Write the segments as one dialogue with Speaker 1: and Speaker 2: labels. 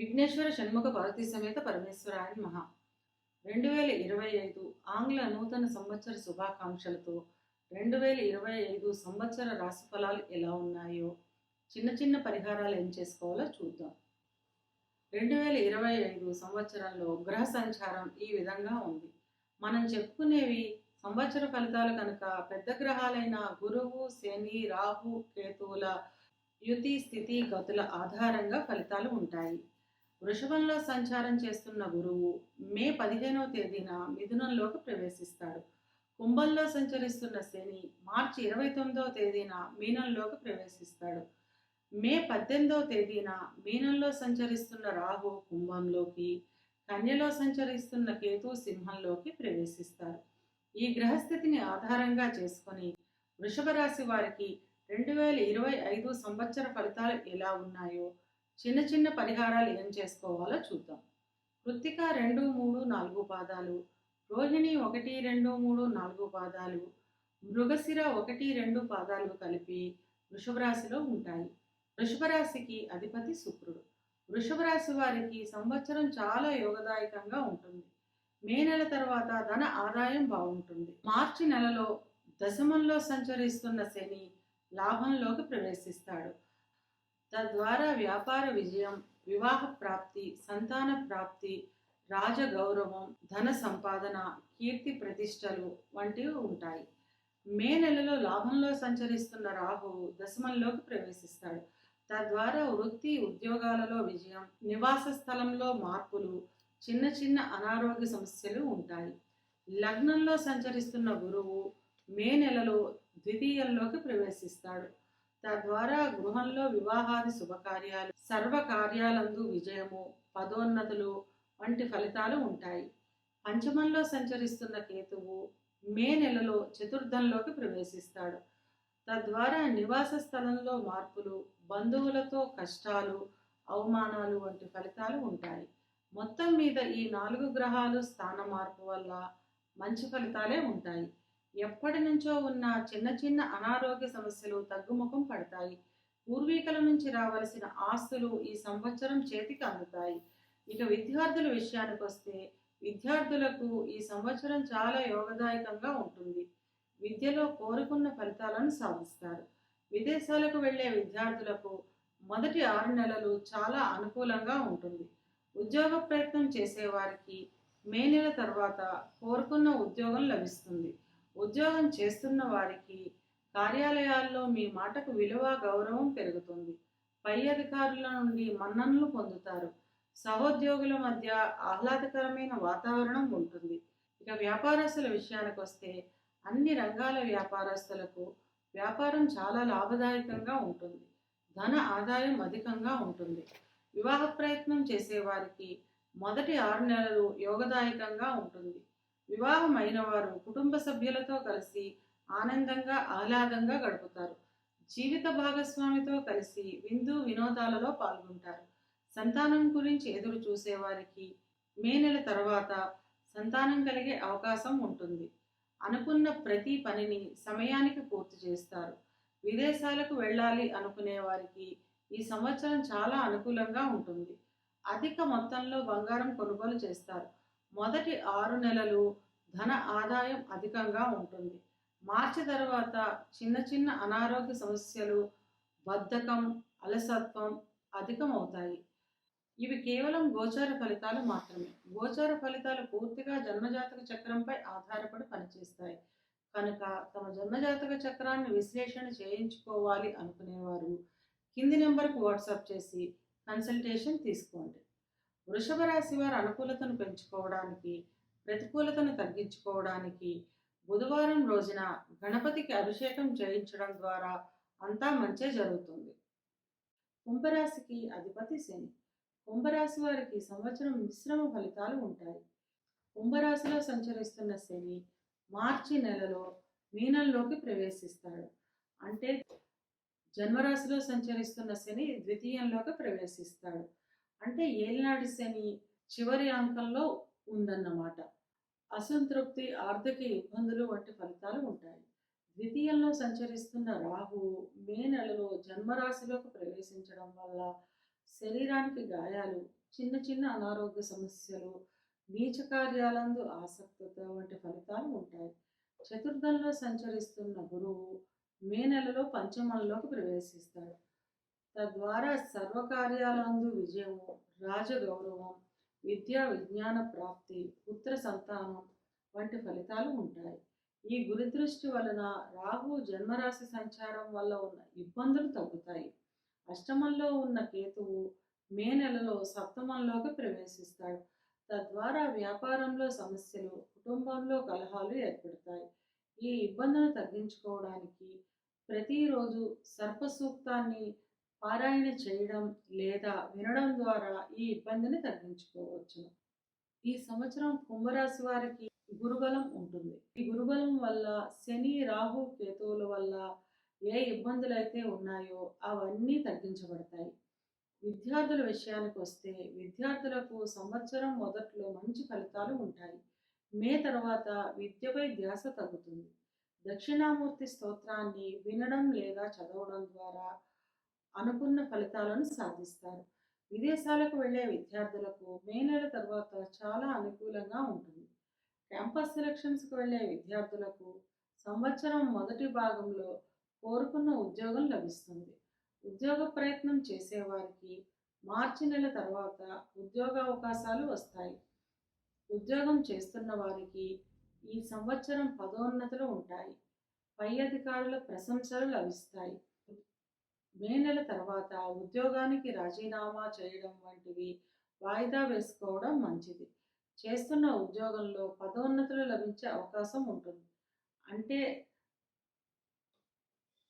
Speaker 1: విఘ్నేశ్వర షణ్ముఖ పార్వతీ సమేత పరమేశ్వరాయ మహా. రెండు వేల ఇరవై ఐదు ఆంగ్ల నూతన సంవత్సర శుభాకాంక్షలతో రెండు వేల ఇరవై ఐదు సంవత్సర రాశి ఫలాలు ఎలా ఉన్నాయో చిన్న చిన్న పరిహారాలు ఏం చేసుకోవాలో చూద్దాం. రెండు వేల ఇరవై ఐదు సంవత్సరంలో గ్రహ సంచారం ఈ విధంగా ఉంది. మనం చెప్పుకునేవి సంవత్సర ఫలితాలు కనుక పెద్ద గ్రహాలైన గురువు శని రాహు కేతువుల యుతి స్థితి గతుల ఆధారంగా ఫలితాలు ఉంటాయి. వృషభంలో సంచారం చేస్తున్న గురువు మే పదిహేనవ తేదీన మిథునంలోకి ప్రవేశిస్తాడు. కుంభంలో సంచరిస్తున్న శని మార్చి ఇరవై తొమ్మిదవ తేదీన మీనంలోకి ప్రవేశిస్తాడు. మే పద్దెనిమిదవ తేదీన మీనంలో సంచరిస్తున్న రాహు కుంభంలోకి కన్యలో సంచరిస్తున్న కేతు సింహంలోకి ప్రవేశిస్తారు. ఈ గ్రహస్థితిని ఆధారంగా చేసుకొని వృషభ రాశి వారికి రెండు వేల ఇరవై ఐదు సంవత్సర ఫలితాలు ఎలా ఉన్నాయో చిన్న చిన్న పరిహారాలు ఏం చేసుకోవాలో చూద్దాం. కృత్తిక రెండు మూడు నాలుగు పాదాలు రోహిణి ఒకటి రెండు మూడు నాలుగు పాదాలు మృగశిర ఒకటి రెండు పాదాలు కలిపి వృషభరాశిలో ఉంటాయి. వృషభరాశికి అధిపతి శుక్రుడు. వృషభరాశి వారికి సంవత్సరం చాలా యోగదాయకంగా ఉంటుంది. మే నెల తర్వాత ధన ఆదాయం బాగుంటుంది. మార్చి నెలలో దశమంలో సంచరిస్తున్న శని లాభంలోకి ప్రవేశిస్తాడు. తద్వారా వ్యాపార విజయం వివాహ ప్రాప్తి సంతాన ప్రాప్తి రాజగౌరవం ధన సంపాదన కీర్తి ప్రతిష్టలు వంటివి ఉంటాయి. మే నెలలో లాభంలో సంచరిస్తున్న రాహువు దశమంలోకి ప్రవేశిస్తాడు. తద్వారా వృత్తి ఉద్యోగాలలో విజయం నివాస స్థలంలో మార్పులు చిన్న చిన్న అనారోగ్య సమస్యలు ఉంటాయి. లగ్నంలో సంచరిస్తున్న గురువు మే నెలలో ద్వితీయంలోకి ప్రవేశిస్తాడు. తద్వారా గృహంలో వివాహాది శుభకార్యాలు సర్వ కార్యాలందు విజయము పదోన్నతులు వంటి ఫలితాలు ఉంటాయి. పంచమంలో సంచరిస్తున్న కేతువు మే నెలలో చతుర్థంలోకి ప్రవేశిస్తాడు. తద్వారా నివాస స్థలంలో మార్పులు బంధువులతో కష్టాలు అవమానాలు వంటి ఫలితాలు ఉంటాయి. మొత్తం మీద ఈ నాలుగు గ్రహాలు స్థాన మార్పు వల్ల మంచి ఫలితాలే ఉంటాయి. ఎప్పటి నుంచో ఉన్న చిన్న చిన్న అనారోగ్య సమస్యలు తగ్గుముఖం పడతాయి. పూర్వీకుల నుంచి రావలసిన ఆస్తులు ఈ సంవత్సరం చేతికి అందుతాయి. ఇక విద్యార్థుల విషయానికి వస్తే విద్యార్థులకు ఈ సంవత్సరం చాలా యోగదాయకంగా ఉంటుంది. విద్యలో కోరుకున్న ఫలితాలను సాధిస్తారు. విదేశాలకు వెళ్ళే విద్యార్థులకు మొదటి ఆరు నెలలు చాలా అనుకూలంగా ఉంటుంది. ఉద్యోగ ప్రయత్నం చేసేవారికి మే నెల తర్వాత కోరుకున్న ఉద్యోగం లభిస్తుంది. ఉద్యోగం చేస్తున్న వారికి కార్యాలయాల్లో మీ మాటకు విలువ గౌరవం పెరుగుతుంది. పై అధికారుల నుండి మన్ననలు పొందుతారు. సహోద్యోగుల మధ్య ఆహ్లాదకరమైన వాతావరణం ఉంటుంది. ఇక వ్యాపారస్తుల విషయానికి వస్తే అన్ని రంగాల వ్యాపారస్తులకు వ్యాపారం చాలా లాభదాయకంగా ఉంటుంది. ధన ఆదాయం అధికంగా ఉంటుంది. వివాహ ప్రయత్నం చేసేవారికి మొదటి ఆరు నెలలు యోగదాయకంగా ఉంటుంది. వివాహం వారు కుటుంబ సభ్యులతో కలిసి ఆనందంగా ఆహ్లాదంగా గడుపుతారు. జీవిత భాగస్వామితో కలిసి విందు వినోదాలలో పాల్గొంటారు. సంతానం గురించి ఎదురు చూసేవారికి మే నెల తర్వాత సంతానం కలిగే అవకాశం ఉంటుంది. అనుకున్న ప్రతి పనిని సమయానికి పూర్తి చేస్తారు. విదేశాలకు వెళ్ళాలి అనుకునే వారికి ఈ సంవత్సరం చాలా అనుకూలంగా ఉంటుంది. అధిక మొత్తంలో బంగారం కొనుగోలు చేస్తారు. మొదటి ఆరు నెలలు ధన ఆదాయం అధికంగా ఉంటుంది. మార్చి తర్వాత చిన్న చిన్న అనారోగ్య సమస్యలు బద్ధకం అలసత్వం అధికమవుతాయి. ఇవి కేవలం గోచార ఫలితాలు మాత్రమే. గోచార ఫలితాలు పూర్తిగా జన్మజాతక చక్రంపై ఆధారపడి పనిచేస్తాయి. కనుక తమ జన్మజాతక చక్రాన్ని విశ్లేషణ చేయించుకోవాలి అనుకునేవారు. కింది నెంబర్కు వాట్సాప్ చేసి కన్సల్టేషన్ తీసుకోండి. వృషభ రాశి వారు అనుకూలతను పెంచుకోవడానికి ప్రతికూలతను తగ్గించుకోవడానికి బుధవారం రోజున గణపతికి అభిషేకం చేయించడం ద్వారా అంతా మంచే జరుగుతుంది. కుంభరాశికి అధిపతి శని. కుంభరాశి వారికి సంవత్సరం మిశ్రమ ఫలితాలు ఉంటాయి. కుంభరాశిలో సంచరిస్తున్న శని మార్చి నెలలో మీనంలోకి ప్రవేశిస్తాడు. అంటే జన్మరాశిలో సంచరిస్తున్న శని ద్వితీయంలోకి ప్రవేశిస్తాడు. అంటే ఏలినాటి శని చివరి అంకంలో ఉందన్నమాట. అసంతృప్తి ఆర్థిక ఇబ్బందులు వంటి ఫలితాలు ఉంటాయి. ద్వితీయంలో సంచరిస్తున్న రాహు మే నెలలో జన్మరాశిలోకి ప్రవేశించడం వల్ల శరీరానికి గాయాలు చిన్న చిన్న అనారోగ్య సమస్యలు నీచ కార్యాలందు ఆసక్తత వంటి ఫలితాలు ఉంటాయి. చతుర్థంలో సంచరిస్తున్న గురువు మే నెలలో పంచమంలోకి ప్రవేశిస్తాడు. తద్వారా సర్వకార్యాలందు విజయము రాజగౌరవం విద్యా విజ్ఞాన ప్రాప్తి పుత్ర సంతానం వంటి ఫలితాలు ఉంటాయి. ఈ గురుదృష్టి వలన రాహు జన్మరాశి సంచారం వల్ల ఉన్న ఇబ్బందులు తగ్గుతాయి. అష్టమంలో ఉన్న కేతువు మే నెలలో సప్తమంలోకి ప్రవేశిస్తాడు. తద్వారా వ్యాపారంలో సమస్యలు కుటుంబంలో కలహాలు ఏర్పడతాయి. ఈ ఇబ్బందులు తగ్గించుకోవడానికి ప్రతిరోజు సర్పసూక్తాన్ని పారాయణ చేయడం లేదా వినడం ద్వారా ఈ ఇబ్బందిని తగ్గించుకోవచ్చు ఈ సంవత్సరం కుంభరాశి వారికి గురుబలం ఉంటుంది. ఈ గురుబలం వల్ల శని రాహు కేతువుల వల్ల ఏ ఇబ్బందులు అయితే ఉన్నాయో అవన్నీ తగ్గించబడతాయి. విద్యార్థుల విషయానికి వస్తే విద్యార్థులకు సంవత్సరం మొదట్లో మంచి ఫలితాలు ఉంటాయి. మే తర్వాత విద్యపై ధ్యాస తగ్గుతుంది. దక్షిణామూర్తి స్తోత్రాన్ని వినడం లేదా చదవడం ద్వారా అనుకున్న ఫలితాలను సాధిస్తారు. విదేశాలకు వెళ్ళే విద్యార్థులకు మే నెల తర్వాత చాలా అనుకూలంగా ఉంటుంది. క్యాంపస్ సెలక్షన్స్కి వెళ్ళే విద్యార్థులకు సంవత్సరం మొదటి భాగంలో కోరుకున్న ఉద్యోగం లభిస్తుంది. ఉద్యోగ ప్రయత్నం చేసేవారికి మార్చి నెల తర్వాత ఉద్యోగ అవకాశాలు వస్తాయి. ఉద్యోగం చేస్తున్న వారికి ఈ సంవత్సరం పదోన్నతులు ఉంటాయి. పై అధికారుల ప్రశంసలు లభిస్తాయి. మే నెల తర్వాత ఉద్యోగానికి రాజీనామా చేయడం వంటివి వాయిదా వేసుకోవడం మంచిది. చేస్తున్న ఉద్యోగంలో పదోన్నతులు లభించే అవకాశం ఉంటుంది. అంటే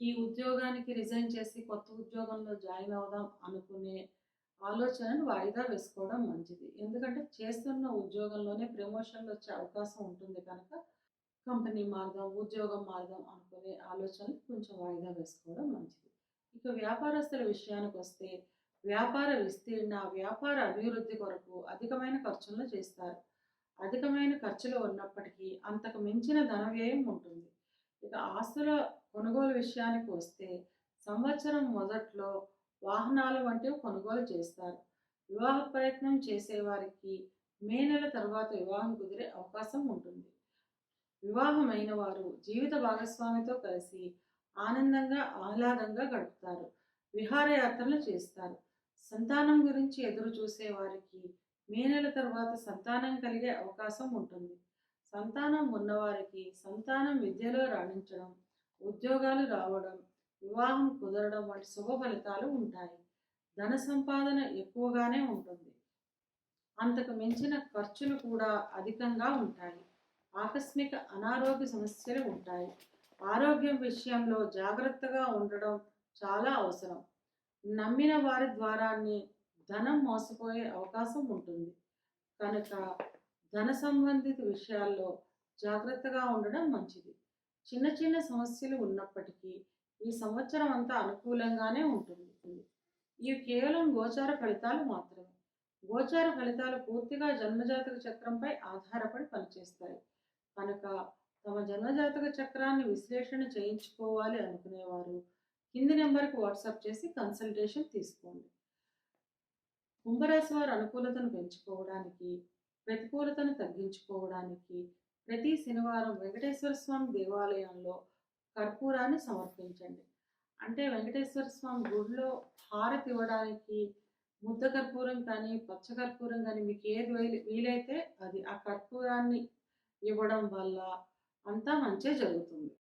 Speaker 1: ఈ ఉద్యోగానికి రిజైన్ చేసి కొత్త ఉద్యోగంలో జాయిన్ అవుదాం అనుకునే ఆలోచనను వాయిదా వేసుకోవడం మంచిది. ఎందుకంటే చేస్తున్న ఉద్యోగంలోనే ప్రమోషన్లు వచ్చే అవకాశం ఉంటుంది కనుక కంపెనీ మార్గం ఉద్యోగం మార్గం అనుకునే ఆలోచనలు కొంచెం వాయిదా వేసుకోవడం మంచిది. ఇక వ్యాపారస్తుల విషయానికి వస్తే వ్యాపార విస్తీర్ణ వ్యాపార అభివృద్ధి కొరకు అధికమైన ఖర్చులను చేస్తారు. అధికమైన ఖర్చులు ఉన్నప్పటికీ అంతకు మించిన ధన వ్యయం ఉంటుంది. ఇక ఆస్తుల కొనుగోలు విషయానికి వస్తే సంవత్సరం మొదట్లో వాహనాలు వంటివి కొనుగోలు చేస్తారు. వివాహ ప్రయత్నం చేసేవారికి మే నెల తర్వాత వివాహం కుదిరే అవకాశం ఉంటుంది. వివాహమైన వారు జీవిత భాగస్వామితో కలిసి ఆనందంగా ఆహ్లాదంగా గడుపుతారు. విహారయాత్రలు చేస్తారు. సంతానం గురించి ఎదురు చూసే వారికి మే నెల తర్వాత సంతానం కలిగే అవకాశం ఉంటుంది. సంతానం ఉన్నవారికి సంతానం విద్యలో రాణించడం ఉద్యోగాలు రావడం వివాహం కుదరడం వంటి శుభ ఫలితాలు ఉంటాయి. ధన సంపాదన ఎక్కువగానే ఉంటుంది. అంతకు మించిన ఖర్చులు కూడా అధికంగా ఉంటాయి. ఆకస్మిక అనారోగ్య సమస్యలు ఉంటాయి. ఆరోగ్యం విషయంలో జాగ్రత్తగా ఉండడం చాలా అవసరం. నమ్మిన వారి ద్వారాన్ని ధనం మోసపోయే అవకాశం ఉంటుంది. కనుక ధన సంబంధిత విషయాల్లో జాగ్రత్తగా ఉండడం మంచిది. చిన్న చిన్న సమస్యలు ఉన్నప్పటికీ ఈ సంవత్సరం అంతా అనుకూలంగానే ఉంటుంది. ఇవి కేవలం గోచార ఫలితాలు మాత్రమే. గోచార ఫలితాలు పూర్తిగా జన్మజాతక చక్రంపై ఆధారపడి పనిచేస్తాయి. కనుక తమ జన్మజాతక చక్రాన్ని విశ్లేషణ చేయించుకోవాలి అనుకునేవారు. కింది నెంబర్కి వాట్సాప్ చేసి కన్సల్టేషన్ తీసుకోండి. కుంభరాశి వారు అనుకూలతను పెంచుకోవడానికి ప్రతికూలతను తగ్గించుకోవడానికి ప్రతి శనివారం వెంకటేశ్వర స్వామి దేవాలయంలో కర్పూరాన్ని సమర్పించండి. అంటే వెంకటేశ్వర స్వామి గుడిలో హారతి ఇవ్వడానికి ముద్ద కర్పూరం కానీ పచ్చ కర్పూరం కానీ మీకు ఏది వీలైతే అది ఆ కర్పూరాన్ని ఇవ్వడం వల్ల అంతా మంచిగా జరుగుతుంది.